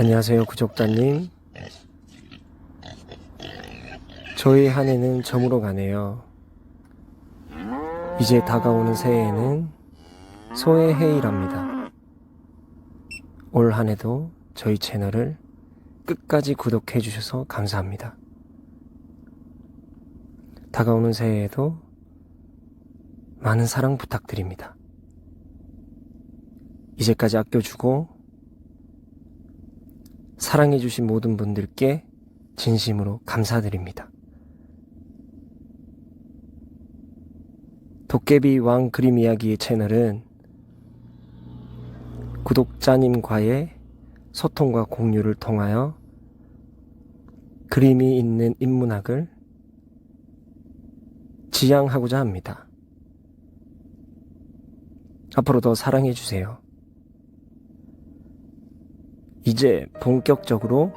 안녕하세요, 구독자님. 저희 한 해는 저물어 가네요. 이제 다가오는 새해에는 소의 해이랍니다. 올 한 해도 저희 채널을 끝까지 구독해 주셔서 감사합니다. 다가오는 새해에도 많은 사랑 부탁드립니다. 이제까지 아껴주고 사랑해주신 모든 분들께 진심으로 감사드립니다. 도깨비 왕 그림 이야기의 채널은 구독자님과의 소통과 공유를 통하여 그림이 있는 인문학을 지향하고자 합니다. 앞으로도 사랑해주세요. 이제 본격적으로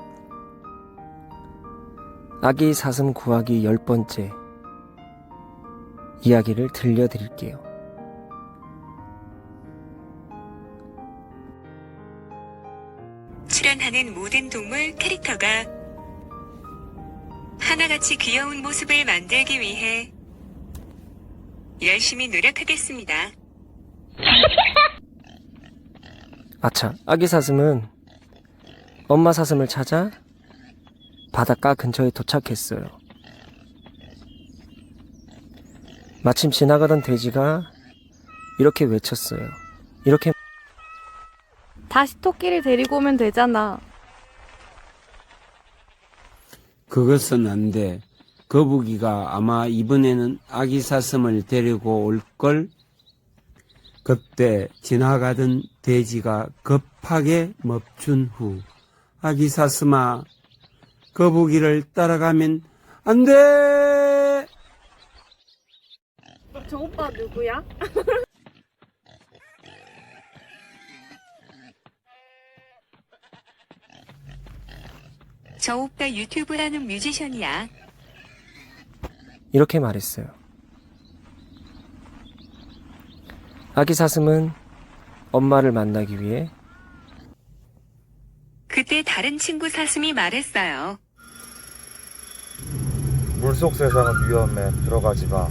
아기 사슴 구하기 열 번째 이야기를 들려드릴게요. 출연하는 모든 동물 캐릭터가 하나같이 귀여운 모습을 만들기 위해 열심히 노력하겠습니다. 아차, 아기 사슴은 엄마 사슴을 찾아 바닷가 근처에 도착했어요. 마침 지나가던 돼지가 이렇게 외쳤어요. 이렇게 다시 토끼를 데리고 오면 되잖아. 그것은 안 돼. 거북이가 아마 이번에는 아기 사슴을 데리고 올 걸. 그때 지나가던 돼지가 급하게 멈춘 후 아기 사슴아 거북이를 따라가면 안 돼. 저 오빠 누구야? 저 오빠 유튜브라는 뮤지션이야. 이렇게 말했어요. 아기 사슴은 엄마를 만나기 위해 그때 다른 친구 사슴이 말했어요. 물속 세상은 위험해. 들어가지 마.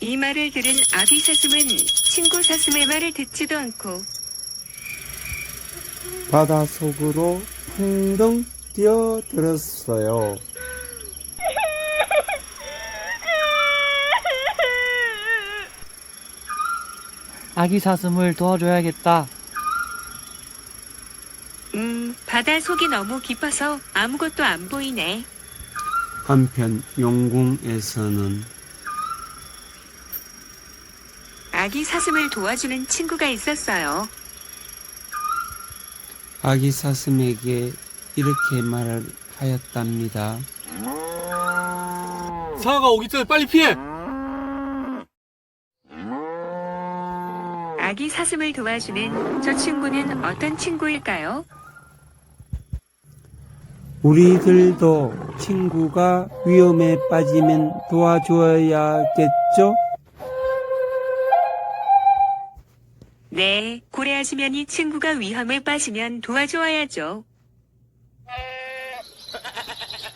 이 말을 들은 아기 사슴은 친구 사슴의 말을 듣지도 않고 바다 속으로 풍덩 뛰어들었어요. 아기 사슴을 도와줘야겠다. 음, 바다 속이 너무 깊어서 아무것도 안 보이네. 한편 용궁에서는 아기 사슴을 도와주는 친구가 있었어요. 아기 사슴에게 이렇게 말을 하였답니다. 상아가 오기 전에 빨리 피해! 아기 사슴을 도와주는 저 친구는 어떤 친구일까요? 우리들도 친구가 위험에 빠지면 도와줘야겠죠? 네, 고래아주면이 친구가 위험에 빠지면 도와줘야죠.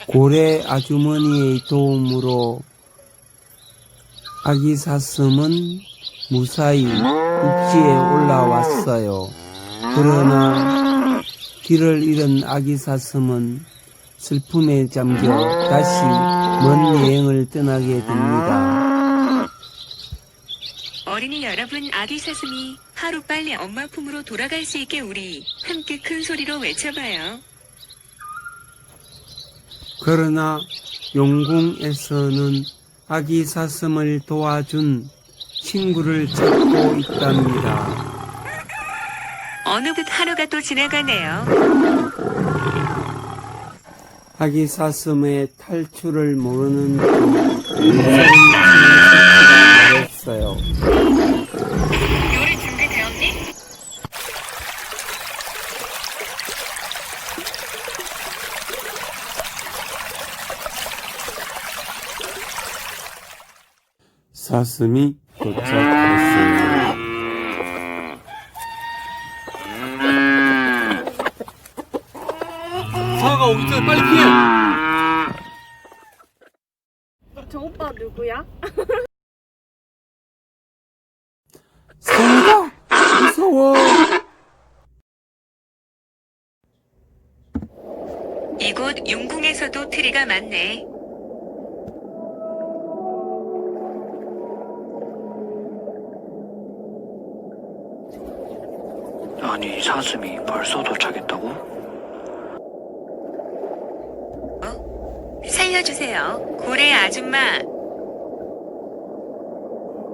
고래 아주머니의 도움으로 아기 사슴은 무사히 육지에 올라왔어요. 그러나 길을 잃은 아기 사슴은 슬픔에 잠겨 다시 먼 여행을 떠나게 됩니다. 어린이 여러분, 아기 사슴이 하루 빨리 엄마 품으로 돌아갈 수 있게 우리 함께 큰 소리로 외쳐봐요. 그러나 용궁에서는 아기 사슴을 도와준 친구를 찾고 있답니다. 어느덧 하루가 또 지나가네요. 아기 사슴의 탈출을 모르는 말했어요. 노래 준비되었니? 사슴이 도착했어요. 전에 빨리 피해! 저 오빠 누구야? 성우다! 무서워! 이곳 용궁에서도 트리가 많네. 아니 사슴이 벌써 도착했다고? 살려주세요. 고래 아줌마.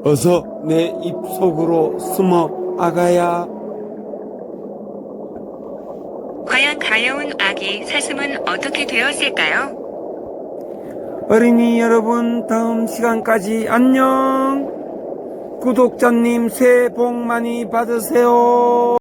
어서 내 입 속으로 숨어, 아가야. 과연 가여운 아기 사슴은 어떻게 되었을까요? 어린이 여러분, 다음 시간까지 안녕! 구독자님 새해 복 많이 받으세요!